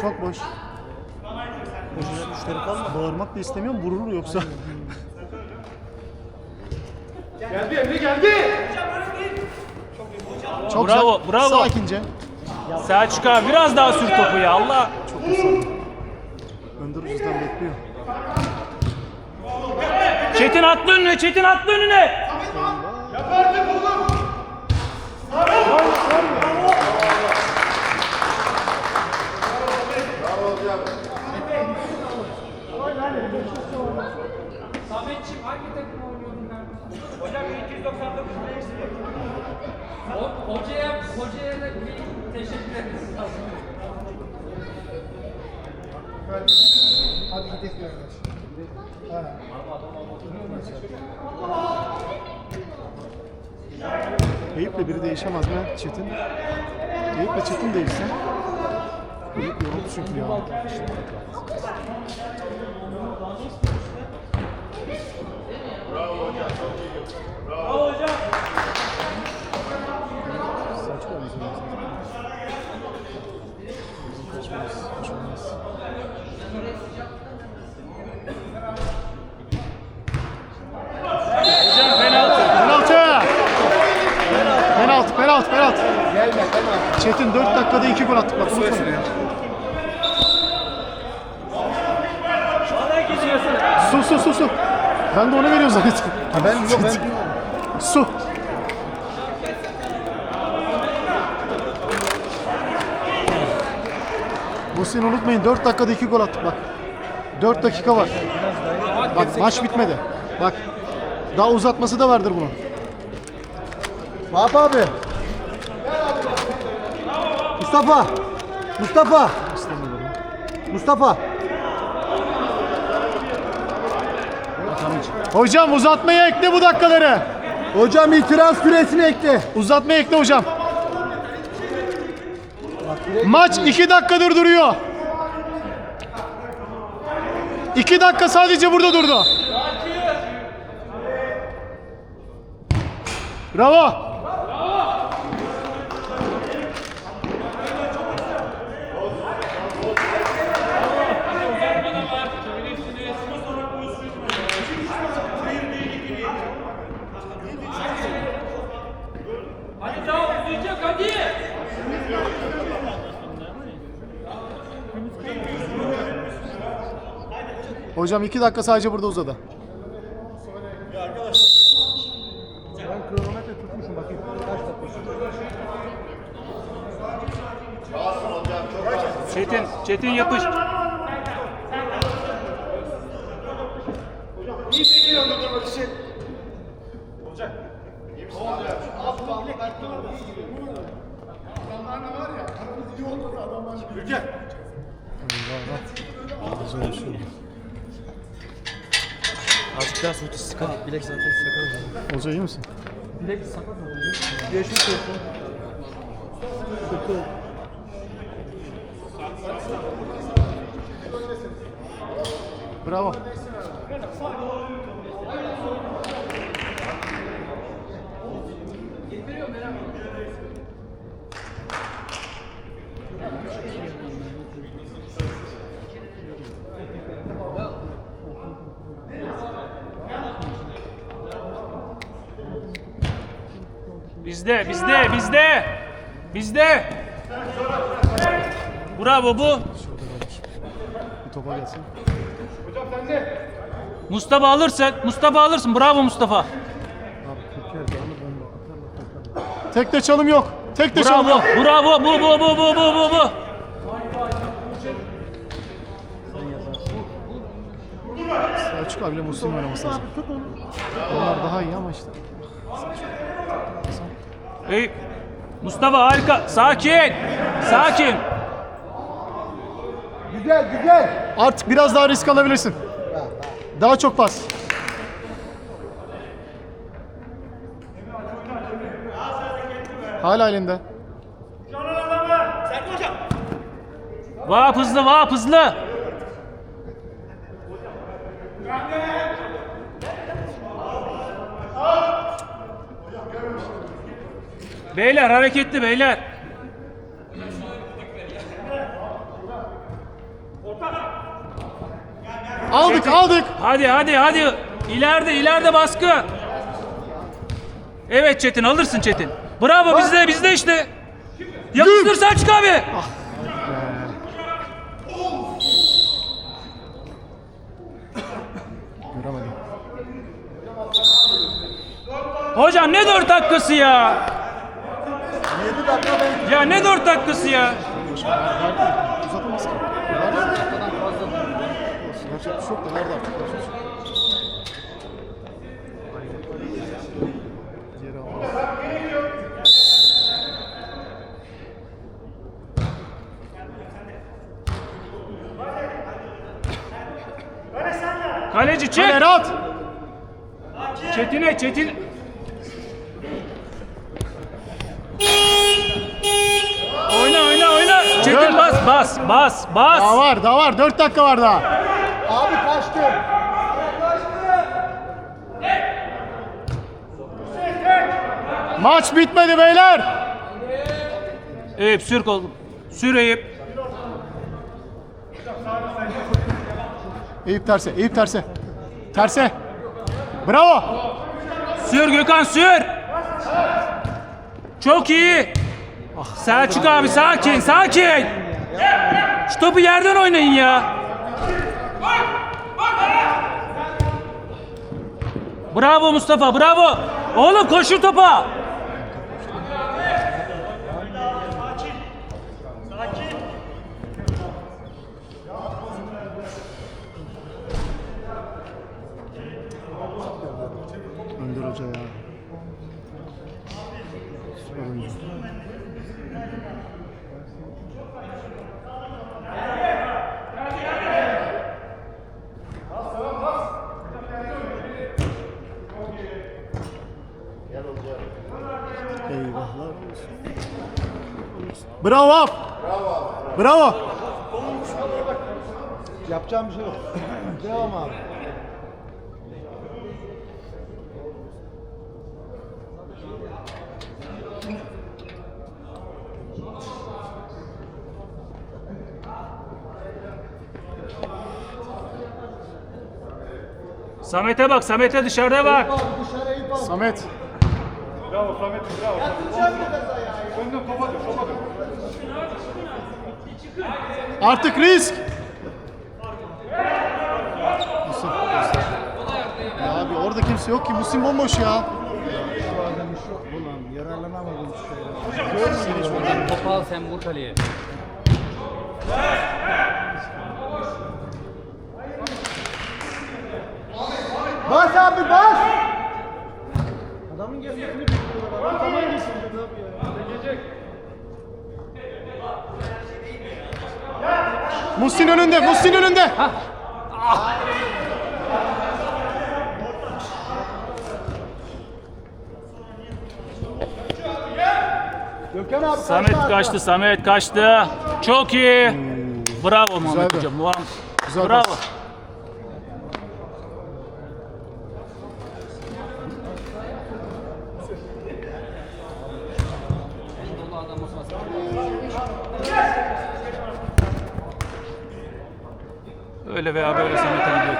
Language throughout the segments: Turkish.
çok boş. Boşuna müşteri kalma. Bağırmak da istemiyorum, vurur yoksa. Geldi Emre geldi. Çok Bravo, güzel. bravo. Sakince. Selçuk abi biraz daha sür topu ya Allah. Çok iyi. Önder Uzuz'dan bekliyor. Çetin attı önüne, Çetin attı önüne. Yapardık oğlum. Sametçim hangi takım oynuyordun kardeşim? Hocam 299 o, hocaya, hocaya da bir teşekkür ederiz. Hadi gidelim arkadaş. Eyüp'le biri değişemez mi Çetin? Eyüp'le Çetin değişse. Eyüp yoruldu çünkü ya. Hiç olmaz. Hocam penaltı. Penaltı! Penaltı, penaltı, penaltı. Gelme, penaltı. Çetin 4 dakikada 2 gol attık bak unutma. Su su su su. Ben de onu veriyorum zaten. Ha ben yok ben Su. Muhsin unutmayın 4 dakikada 2 gol attık bak. 4 dakika var. Bak maç bitmedi. Bak. Daha uzatması da vardır bunun. Vahap abi. Mustafa. Mustafa. Mustafa. Hocam uzatmaya ekle bu dakikaları. Hocam itiraz küresini ekle. Uzatmaya ekle hocam. Maç 2 dakikadır duruyor. 2 dakika sadece burada durdu. Bravo. Hadi daha uzayacak hadi. Hocam 2 dakika sadece burada uzadı. Ben kronometre tutmuşum bakayım. Çetin, Çetin yapış. İyi seviyor durdurmak için. Olacak. Adamlar da var ya. Aramız iyi olmadı adamlar. Gürgen. Azıcık daha soğut Bilek zaten sakalım. Hoca iyi misin? Bilek sakat oluyor. Geçmiş olsun. Kötü. Bravo. Bizde, bizde, bizde. Bizde. Bravo bu. Bir topa gelsin. Mustafa alırsın. Mustafa alırsın. Bravo Mustafa. Tekte çalım yok. Tekte çalım Bravo. yok. Bravo. Bu bu bu bu bu bu bu. Selçuk abiyle Muhsin oynaması lazım. Onlar daha iyi ama işte. Ey. Mustafa harika. Sakin. Sakin. Güzel güzel. Artık biraz daha risk alabilirsin. Daha çok pas. Hala elinde. Vahap hızlı, Vahap hızlı. Beyler hareketli beyler. Aldık aldık. Hadi hadi hadi. İleride ileride baskı. Evet Çetin alırsın Çetin. Bravo bizde bizde işte. Yapıştır Selçuk abi. Göremedim. Hocam ne dört dakikası ya? Ya ne dört dakikası ya? Uzatılmaz ki. Nerede? Olsun, Yapacak bir yok da nerede artık? Geri al. Kaleci çık. Kale rahat. Çetin'e Çetin. Oyna oyna oyna. Çetin Dört. Bas bas bas. Daha var daha var. 4 dakika var daha. Abi kaçtı. Maç bitmedi beyler. Eyüp sür kol. Sür Eyüp. Eyüp terse, Eyüp terse. Terse. Bravo. Sür Gökhan sür. Çok iyi. Selçuk abi sakin sakin. Şu topu yerden oynayın ya. Bravo Mustafa bravo. Oğlum koşur topa. Önder Hoca ya. Bravo. Bravo. Bravo. Yapacağım bir şey yok. Devam abi. Samet'e bak Samet'e dışarıda bak. Samet. Bravo Samet bravo. Döndüm topa dön topa dön. Artık risk. Musim. Ya abi orada kimse yok ki. Musim bomboş ya. Ulan yararlanamadım şu şeyden. Topu al sen vur kaleye. Bas abi bas. Adamın gelmesini bekliyorlar. Adam zaman geçsin Muhsin önünde. Muhsin önünde. Gökhan abi Samet kaçtı kaçtı Samet kaçtı. Çok iyi. Bravo Muhammed hocam. Muhammed. Güzel Bravo. Pas. Öyle veya böyle Samet'e gidiyor.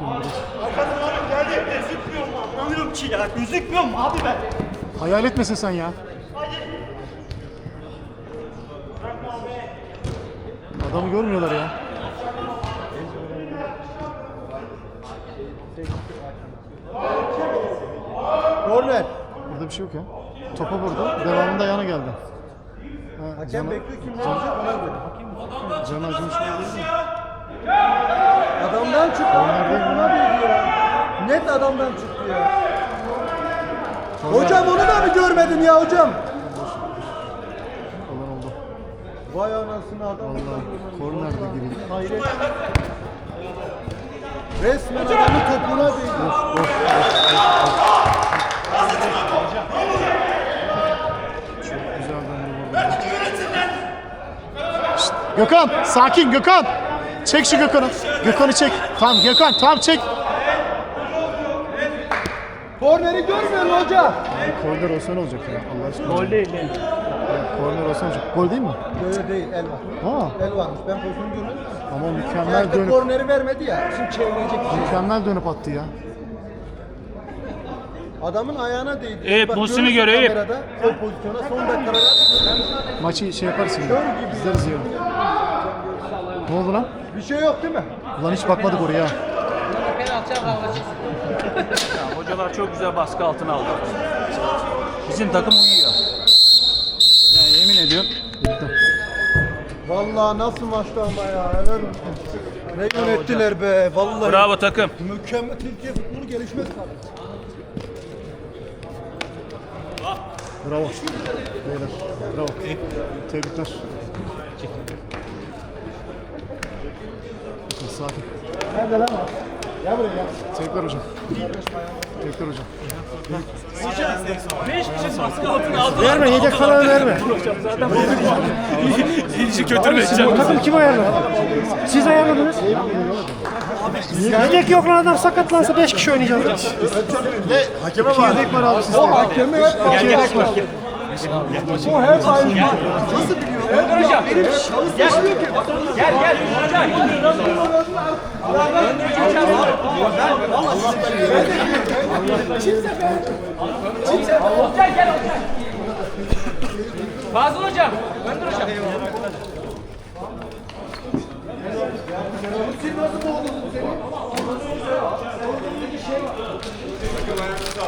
top. Arkadaşlar abi geldi. Gözükmüyor mu? Anlamıyorum ki ya. Gözükmüyor mu abi ben? Hayal etmesin sen ya. Adamı görmüyorlar ya. Korner. Burada bir şey yok ya. Topa vurdu. Devamında yana geldi. Ha, Hakem Can- bekliyor kim ne olacak ona göre. Can acımış olabilir mi? Adamdan çıktı. Buna bir ya. Net adamdan çıktı ya. Hocam onu da mı görmedin ya hocam? Olan oldu. Vay anasını adam. Vallahi korner de gireyim. Hayret. Resmen adamın topuna değdi. Gökhan sakin Gökhan. Çek şu Gökhan'ı. Gökhan'ı çek. Tamam Gökhan tamam çek. Korneri görmüyor mu hoca? Korner olsa ne olacak ya Allah aşkına. Gol değil değil. Korner olsa ne olacak? Gol değil mi? Öyle değil el var. Ha. El varmış. Ben pozisyonu görmedim. Ama mükemmel işte dönüp korneri vermedi ya. Şimdi çevirecek. mükemmel dönüp attı ya. Adamın ayağına değdi. Muhsin'i görürsün görüyor, kamerada, O pozisyona son dakikalara Maçı şey şimdi. İzleriz yarın. Ne oldu lan? bir şey yok değil mi? Ulan hiç bakmadık oraya. Ya, hocalar çok güzel baskı altına aldı. Bizim takım uyuyor. Ya yemin ediyorum. Vallahi nasıl maçtı ama ya. Helal olsun. Ne yönettiler be. Vallahi. Bravo takım. Mükemmel Türkiye futbolu gelişmez tabii. Bravo. Beyler. Bravo. Tebrikler. Sakin. Nerede lan? Gel buraya gel. Tebrikler hocam. Tebrikler hocam. Verme yedek falan verme. İyice götürmeyeceğim. Takım kim ayarladı? Siz ayarladınız. Yedek yok lan adam sakatlansa 5 kişi oynayacağız. İki yedek var abi sizde. Hakemi hep yedek var. o hep aynı. Önder hocam. Gel. Gel gel. Hocam. Olcay gel Olcay. Fazıl hocam. Önder hocam.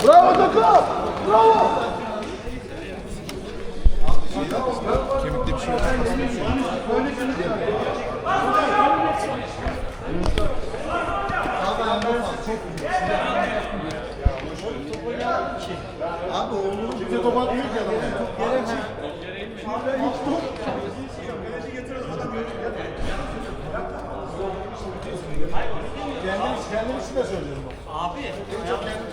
Bravo takım. Bravo. Bize top atmıyor ki adam. Kendimiz, kendimiz için de söylüyorum. Abi. En çok kendimiz